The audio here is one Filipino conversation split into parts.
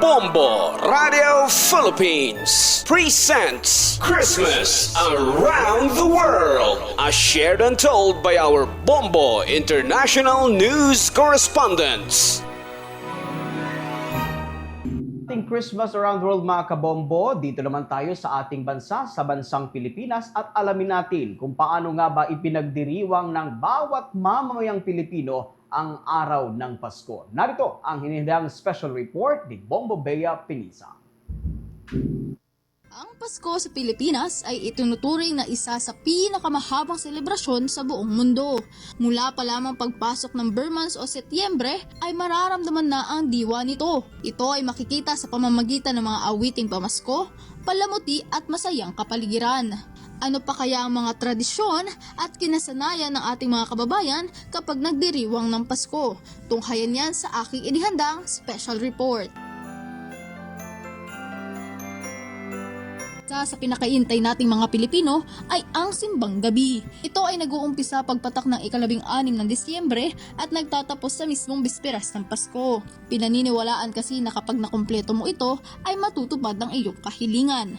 Bombo Radio Philippines presents Christmas Around the World, as shared and told by our Bombo International News Correspondents. ating Christmas around the world mga kabombo, dito naman tayo sa ating bansa, sa bansang Pilipinas at alamin natin kung paano nga ba ipinagdiriwang ng bawat mamamayang Pilipino ang araw ng Pasko. Narito ang hinihindang special report ni Bombo Bea Pinisa. Ang Pasko sa Pilipinas ay itinuturing na isa sa pinakamahabang selebrasyon sa buong mundo. Mula pa lamang pagpasok ng Burmans o Setyembre ay mararamdaman na ang diwa nito. Ito ay makikita sa pamamagitan ng mga awiting pamasko, palamuti at masayang kapaligiran. Ano pa kaya ang mga tradisyon at kinasanayan ng ating mga kababayan kapag nagdiriwang ng Pasko? Tunghayan yan sa aking inihandang special report. Isa sa pinakaintay nating mga Pilipino ay ang simbang gabi. Ito ay nag-uumpisa pagpatak ng ikalabing anim ng Disyembre at nagtatapos sa mismong bisperas ng Pasko. Pinaniniwalaan kasi na kapag nakumpleto mo ito ay matutupad ang iyong kahilingan.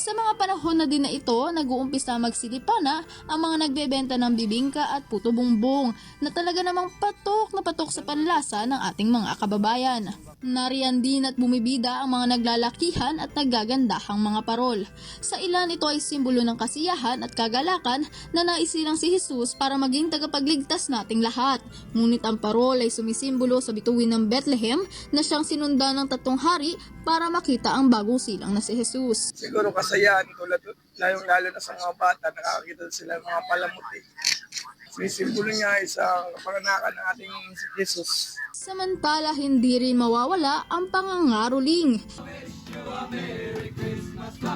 Sa mga panahon na din na ito, nag-uumpisa magsilipana ang mga nagbebenta ng bibingka at puto bumbong na talaga namang patok na patok sa panlasa ng ating mga kababayan. Nariyan din at bumibida ang mga naglalakihan at naggagandahang mga parol. Sa ilan ito ay simbolo ng kasiyahan at kagalakan na naisilang si Jesus para maging tagapagligtas nating lahat. Ngunit ang parol ay sumisimbolo sa bituin ng Bethlehem na siyang sinundan ng tatlong hari para makita ang bagong silang na si Jesus. siguro kasayahan tulad layong lalo na sa mga bata nakakakita sila ng mga palamuti sinisimbolo niya isang kapanganakan ng ating si Jesus. Samantala, hindi rin mawawala ang pangangaroling. Isa sa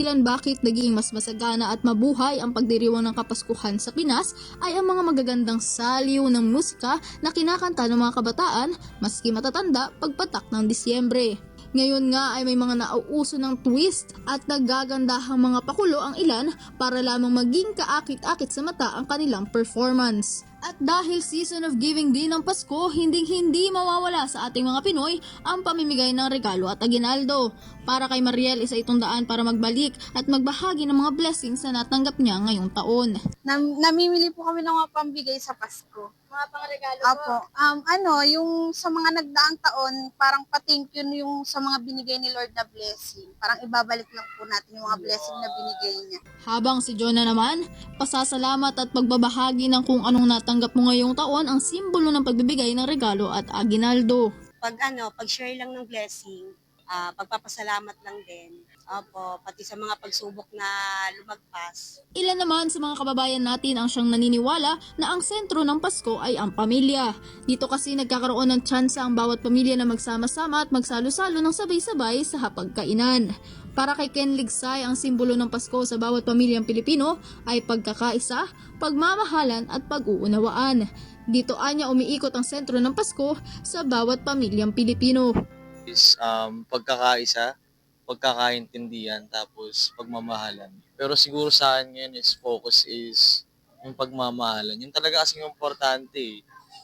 dahilan bakit naging mas masagana at mabuhay ang pagdiriwang ng Kapaskuhan sa Pinas ay ang mga magagandang saliw ng musika na kinakanta ng mga kabataan maski matatanda pagpatak ng Disyembre. Ngayon nga ay may mga nauuso ng twist at nagagandahang mga pakulo ang ilan para lamang maging kaakit-akit sa mata ang kanilang performance. At dahil season of giving din ng Pasko, hinding hindi mawawala sa ating mga Pinoy ang pamimigay ng regalo at aginaldo. Para kay Mariel, isa itong daan para magbalik at magbahagi ng mga blessings na natanggap niya ngayong taon. Nam- namimili po kami ng mga pambigay sa Pasko. Mga pangregalo Apo. Um, ano, yung sa mga nagdaang taon, parang pa-thank you yung sa mga binigay ni Lord na blessing. Parang ibabalik lang po natin yung mga blessing na binigay niya. Habang si Jonah naman, pasasalamat at pagbabahagi ng kung anong natanggap mo ngayong taon ang simbolo ng pagbibigay ng regalo at aginaldo. Pag ano, pag share lang ng blessing, ah, pagpapasalamat lang din. Opo, pati sa mga pagsubok na lumagpas. Ilan naman sa mga kababayan natin ang siyang naniniwala na ang sentro ng Pasko ay ang pamilya. Dito kasi nagkakaroon ng tsansa ang bawat pamilya na magsama-sama at magsalo-salo ng sabay-sabay sa hapagkainan. Para kay Ken Ligsay, ang simbolo ng Pasko sa bawat pamilyang Pilipino ay pagkakaisa, pagmamahalan at pag-uunawaan. Dito anya umiikot ang sentro ng Pasko sa bawat pamilyang Pilipino. Is um, pagkakaisa, pagkakaintindihan, tapos pagmamahalan. Pero siguro sa akin ngayon is focus is yung pagmamahalan. Yung talaga kasing importante eh.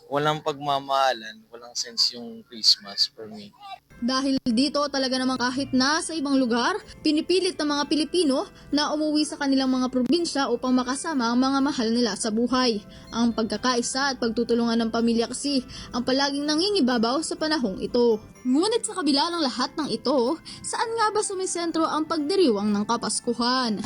Walang pagmamahalan, walang sense yung Christmas for me. Dahil dito talaga naman kahit na sa ibang lugar, pinipilit ng mga Pilipino na umuwi sa kanilang mga probinsya upang makasama ang mga mahal nila sa buhay. Ang pagkakaisa at pagtutulungan ng pamilya kasi ang palaging nangingibabaw sa panahong ito. Ngunit sa kabila ng lahat ng ito, saan nga ba sumisentro ang pagdiriwang ng Kapaskuhan?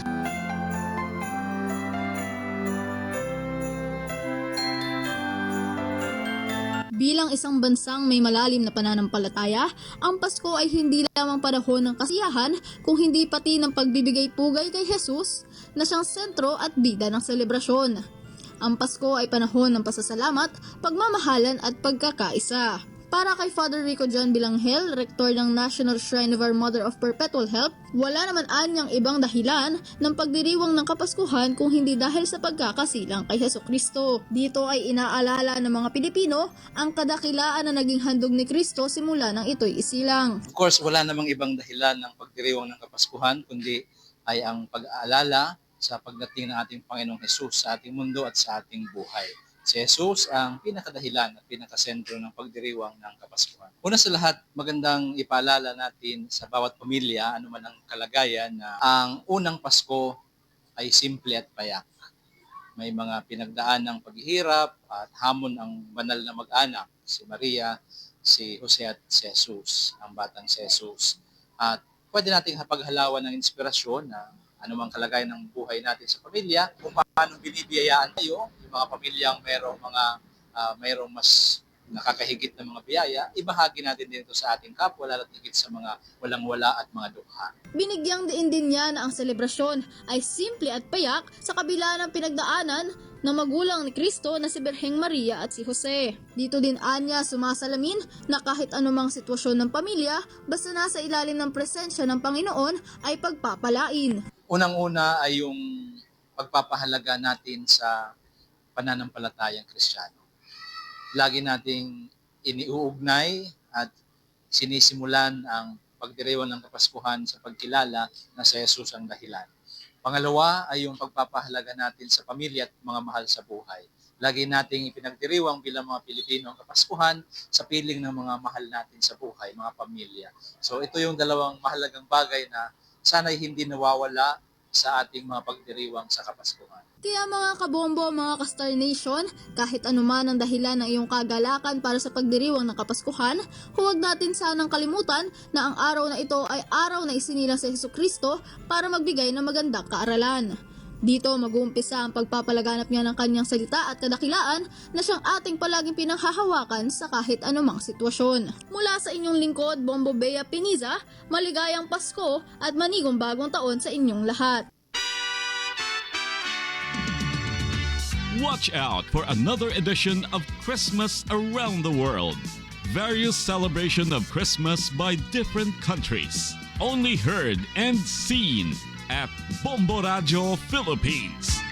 Bilang isang bansang may malalim na pananampalataya, ang Pasko ay hindi lamang panahon ng kasiyahan kung hindi pati ng pagbibigay pugay kay Jesus na siyang sentro at bida ng selebrasyon. Ang Pasko ay panahon ng pasasalamat, pagmamahalan at pagkakaisa. Para kay Father Rico John Bilanghel, rektor ng National Shrine of Our Mother of Perpetual Help, wala naman anyang ibang dahilan ng pagdiriwang ng Kapaskuhan kung hindi dahil sa pagkakasilang kay Heso Kristo. Dito ay inaalala ng mga Pilipino ang kadakilaan na naging handog ni Kristo simula nang ito'y isilang. Of course, wala namang ibang dahilan ng pagdiriwang ng Kapaskuhan, kundi ay ang pag-aalala sa pagdating ng ating Panginoong Jesus sa ating mundo at sa ating buhay. Si Jesus ang pinakadahilan at pinakasentro ng pagdiriwang ng Kapaskuhan. Una sa lahat, magandang ipaalala natin sa bawat pamilya, anuman ang kalagayan, na ang unang Pasko ay simple at payak. May mga pinagdaan ng paghihirap at hamon ang banal na mag-anak, si Maria, si Jose at si Jesus, ang batang si Jesus. At pwede nating paghalawan ng inspirasyon na anumang kalagayan ng buhay natin sa pamilya, kung paano binibiyayaan tayo, mga pamilyang merong mga ah, merong mas nakakahigit na mga biyaya, ibahagi natin din ito sa ating kapwa, lalo't higit sa mga walang-wala at mga dukha. Binigyang diin din niya na ang selebrasyon ay simple at payak sa kabila ng pinagdaanan ng magulang ni Kristo na si Birheng Maria at si Jose. Dito din anya sumasalamin na kahit anumang sitwasyon ng pamilya, basta nasa ilalim ng presensya ng Panginoon ay pagpapalain. Unang-una ay yung pagpapahalaga natin sa pananampalatayang Kristiyano. Lagi nating iniuugnay at sinisimulan ang pagdiriwang ng Kapaskuhan sa pagkilala na sa Jesus ang dahilan. Pangalawa ay yung pagpapahalaga natin sa pamilya at mga mahal sa buhay. Lagi nating ipinagdiriwang bilang mga Pilipino ang Kapaskuhan sa piling ng mga mahal natin sa buhay, mga pamilya. So ito yung dalawang mahalagang bagay na sana'y hindi nawawala sa ating mga pagdiriwang sa Kapaskuhan. Kaya mga kabombo, mga ka-Star Nation, kahit anuman ang dahilan ng iyong kagalakan para sa pagdiriwang ng Kapaskuhan, huwag natin sanang kalimutan na ang araw na ito ay araw na isinilang sa Heso Kristo para magbigay ng magandang kaaralan. Dito mag-uumpisa ang pagpapalaganap niya ng kanyang salita at kadakilaan na siyang ating palaging pinanghahawakan sa kahit anumang sitwasyon. Mula sa inyong lingkod, Bombo Bea Piniza, maligayang Pasko at manigong bagong taon sa inyong lahat. Watch out for another edition of Christmas Around the World. Various celebration of Christmas by different countries. Only heard and seen at Bombo Radio Philippines.